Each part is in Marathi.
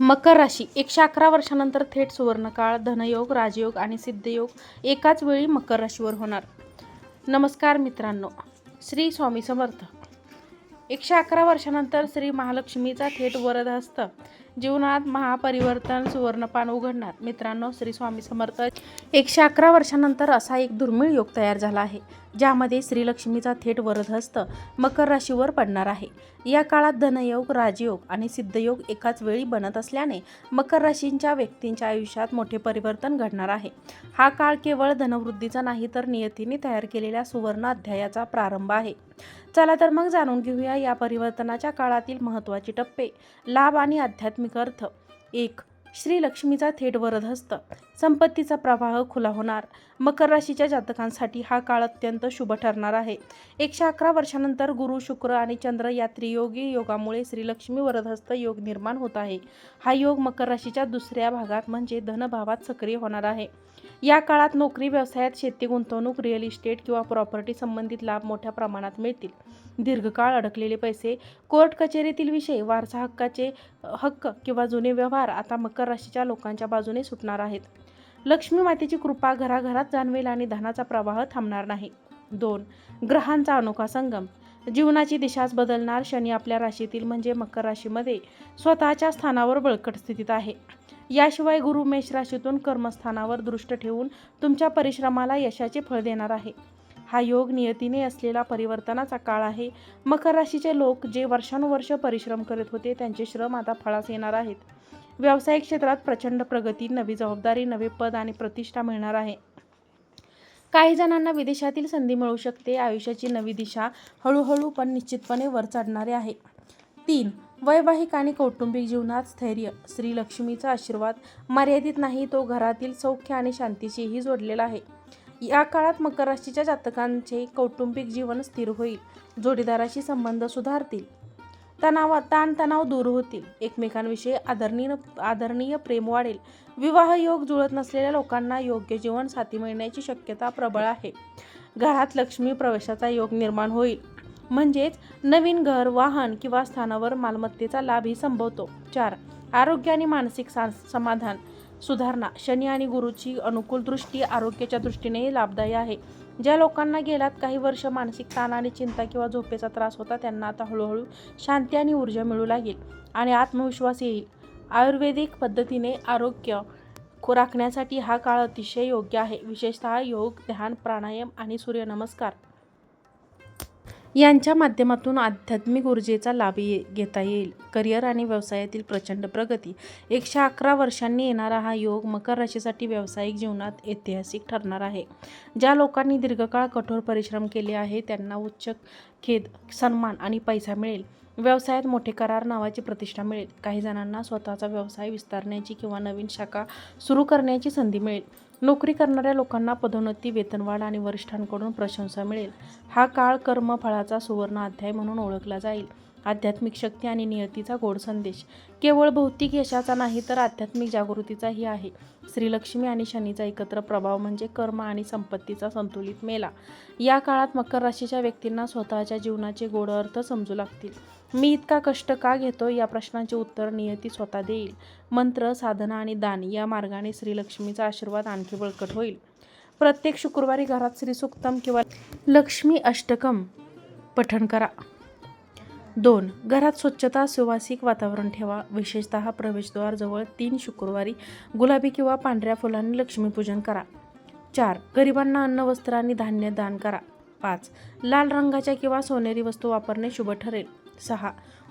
मकर राशी. एकशे अकरा वर्षानंतर थेट सुवर्णकाळ धनयोग राजयोग आणि सिद्धयोग एकाच वेळी मकर राशीवर होणार. नमस्कार मित्रांनो. श्री स्वामी समर्थ. एकशे अकरा वर्षानंतर श्री महालक्ष्मीचा थेट वरद हस्त जीवनात महापरिवर्तन सुवर्णपान उघडणार. मित्रांनो श्री स्वामी समर्थ. एकशे अकरा वर्षानंतर असा एक दुर्मिळ योग तयार झाला आहे. ज्यामध्ये श्रीलक्ष्मीचा थेट वरदहस्त मकर राशीवर पडणार आहे. या काळात धनयोग राजयोग आणि सिद्धयोग एकाच वेळी बनत असल्याने मकर राशींच्या व्यक्तींच्या आयुष्यात मोठे परिवर्तन घडणार आहे. हा काळ केवळ धनवृद्धीचा नाही तर नियतीने तयार केलेल्या सुवर्ण अध्यायाचा प्रारंभ आहे. चला तर मग जाणून घेऊया या परिवर्तनाच्या काळातील महत्त्वाचे टप्पे लाभ आणि आध्यात्मिक अर्थ. एक श्री लक्ष्मीचा थेट वरदहस्त. संपत्तीचा प्रवाह खुला होणार. मकर राशीच्या जातकांसाठी हा काळ अत्यंत शुभ ठरणार आहे. एकशे अकरा वर्षानंतर गुरु शुक्र आणि चंद्र या त्रियोगी योगामुळे श्रीलक्ष्मी वरदहस्त योग निर्माण होत आहे. हा योग मकर राशीच्या दुसऱ्या भागात म्हणजे धनभावात सक्रिय होणार आहे. या काळात नोकरी व्यवसायात शेती गुंतवणूक रिअल इस्टेट किंवा प्रॉपर्टी संबंधित लाभ मोठ्या प्रमाणात मिळतील. दीर्घकाळ अडकलेले पैसे कोर्ट कचेरीतील विषय वारसा हक्काचे हक्क किंवा जुने व्यवहार आता मकर राशीच्या लोकांच्या बाजूने सुटणार आहेत. लक्ष्मी मातेची कृपा घराघरात जाणवेल आणि धनाचा प्रवाह थांबणार नाही. दोन ग्रहांचा अनोखा संगम. जीवनाची दिशाच बदलणार शनी आपल्या राशीतील म्हणजे मकर राशीमध्ये स्वतःच्या स्थानावर बळकट स्थितीत आहे. याशिवाय गुरु मेष राशीतून कर्मस्थानावर दृष्ट ठेवून तुमच्या परिश्रमाला यशाचे फळ देणार आहे. हा योग नियतीने असलेला परिवर्तनाचा काळ आहे. मकर राशीचे लोक जे वर्षानुवर्ष परिश्रम करत होते त्यांचे श्रम आता फळास येणार आहेत. व्यावसायिक क्षेत्रात प्रचंड प्रगती नवी जबाबदारी नवे पद आणि प्रतिष्ठा मिळणार आहे. काही जणांना विदेशातील संधी मिळू शकते. आयुष्याची नवी दिशा हळूहळू पण निश्चितपणे वर चढणारे आहे. तीन वैवाहिक आणि कौटुंबिक जीवनात स्थैर्य श्री लक्ष्मीचा आशीर्वाद मर्यादित नाही तो घरातील सौख्य आणि शांतीशीही जोडलेला आहे. या काळात मकर राशीच्या जातकांचे कौटुंबिक जीवन स्थिर होईल जोडीदाराशी संबंध सुधारतील. तणाव ताणतणाव दूर होतील. एकमेकांविषयी आदरणीय आदरणीय प्रेम वाढेल. विवाह योग जुळत नसलेल्या लोकांना योग्य जीवन साथी मिळण्याची शक्यता प्रबळ आहे. घरात लक्ष्मी प्रवेशाचा योग निर्माण होईल. म्हणजेच नवीन घर वाहन किंवा स्थानावर मालमत्तेचा लाभही संभवतो. चार आरोग्य आणि मानसिक समाधान. सुधारणा. शनी आणि गुरुची अनुकूल दृष्टी आरोग्याच्या दृष्टीनेही लाभदायी आहे. ज्या लोकांना गेल्यात काही वर्ष मानसिक ताण आणि चिंता किंवा झोपेचा त्रास होता त्यांना आता हळूहळू शांती आणि ऊर्जा मिळू लागेल आणि आत्मविश्वास येईल. आयुर्वेदिक पद्धतीने आरोग्य राखण्यासाठी हा काळ अतिशय योग्य आहे. विशेषतः योग ध्यान प्राणायाम आणि सूर्यनमस्कार. यांच्या माध्यमातून आध्यात्मिक ऊर्जेचा लाभ ये घेता येईल. करिअर आणि व्यवसायातील प्रचंड प्रगती. एकशे अकरा वर्षांनी येणारा हा योग मकर राशीसाठी व्यावसायिक जीवनात ऐतिहासिक ठरणार आहे. ज्या लोकांनी दीर्घकाळ कठोर परिश्रम केले आहे त्यांना उच्च खेद सन्मान आणि पैसा मिळेल. व्यवसायात मोठे करार नावाची प्रतिष्ठा मिळेल. काही जणांना स्वतःचा व्यवसाय विस्तारण्याची किंवा नवीन शाखा सुरू करण्याची संधी मिळेल. नोकरी करणाऱ्या लोकांना पदोन्नती वेतनवाढ आणि वरिष्ठांकडून प्रशंसा मिळेल. हा काळ कर्मफळाचा सुवर्ण अध्याय म्हणून ओळखला जाईल. आध्यात्मिक शक्ती आणि नियतीचा गोड संदेश. केवळ भौतिक यशाचा नाही तर आध्यात्मिक जागृतीचाही आहे. श्रीलक्ष्मी आणि शनीचा एकत्र प्रभाव म्हणजे कर्म आणि संपत्तीचा संतुलित मेला. या काळात मकर राशीच्या व्यक्तींना स्वतःच्या जीवनाचे गोड अर्थ समजू लागतील. मी इतका कष्ट का घेतो? या प्रश्नाचे उत्तर नियती स्वतः देईल. मंत्र साधना आणि दान या मार्गाने श्रीलक्ष्मीचा आशीर्वाद आणखी बळकट होईल. प्रत्येक शुक्रवारी घरात श्रीसुक्तम किंवा लक्ष्मी अष्टकम पठण करा. दोन घरात स्वच्छता सुवासिक वातावरण ठेवा. विशेषतः प्रवेशद्वारजवळ तीन शुक्रवारी गुलाबी किंवा पांढऱ्या फुलांनी लक्ष्मीपूजन करा. चार गरिबांना अन्न वस्त्र आणि धान्य दान करा. पाच लाल रंगाच्या किंवा सोनेरी वस्तू वापरणे शुभ ठरेल. सहा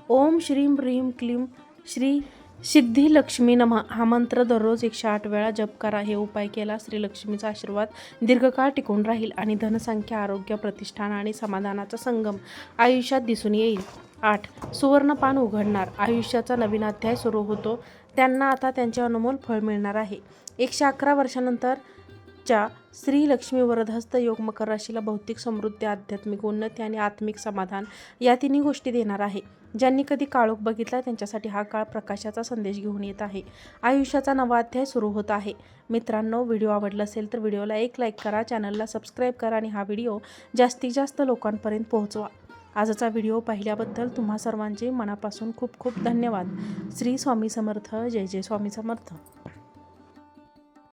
ओम श्रीम ह्रीम क्लीम श्री सिद्धी लक्ष्मी नम. हा मंत्र दररोज एकशे आठ वेळा जप करा. हे उपाय केला श्रीलक्ष्मीचा आशीर्वाद दीर्घकाळ टिकून राहील आणि धनसंख्या आरोग्य प्रतिष्ठान आणि समाधानाचा संगम आयुष्यात दिसून येईल. आठ. सुवर्णपान उघडणार. आयुष्याचा नवीन अध्याय सुरू होतो. त्यांना आता त्यांचे अनुमोल फळ मिळणार आहे. एकशे अकरा वर्षानंतरच्या श्री लक्ष्मी वरदहस्त योग मकर राशीला भौतिक समृद्धी आध्यात्मिक उन्नती आणि आत्मिक समाधान या तिन्ही गोष्टी देणार आहे. ज्यांनी कधी काळोख बघितला त्यांच्यासाठी हा काळ प्रकाशाचा संदेश घेऊन येत आहे. आयुष्याचा नवा अध्याय सुरू होत आहे. मित्रांनो व्हिडिओ आवडला असेल तर व्हिडिओला एक लाईक करा चॅनलला सबस्क्राईब करा आणि हा व्हिडिओ जास्तीत जास्त लोकांपर्यंत पोहोचवा. आजचा व्हिडिओ पाहिल्याबद्दल तुम्हा सर्वांचे मनापासून खूप खूप धन्यवाद. श्री स्वामी समर्थ. जय जय स्वामी समर्थ.